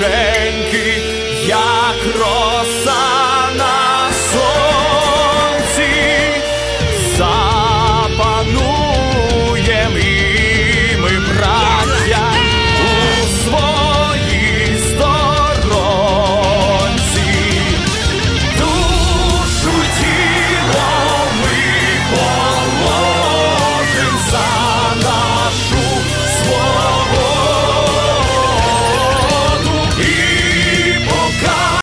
кишеньки, як роса.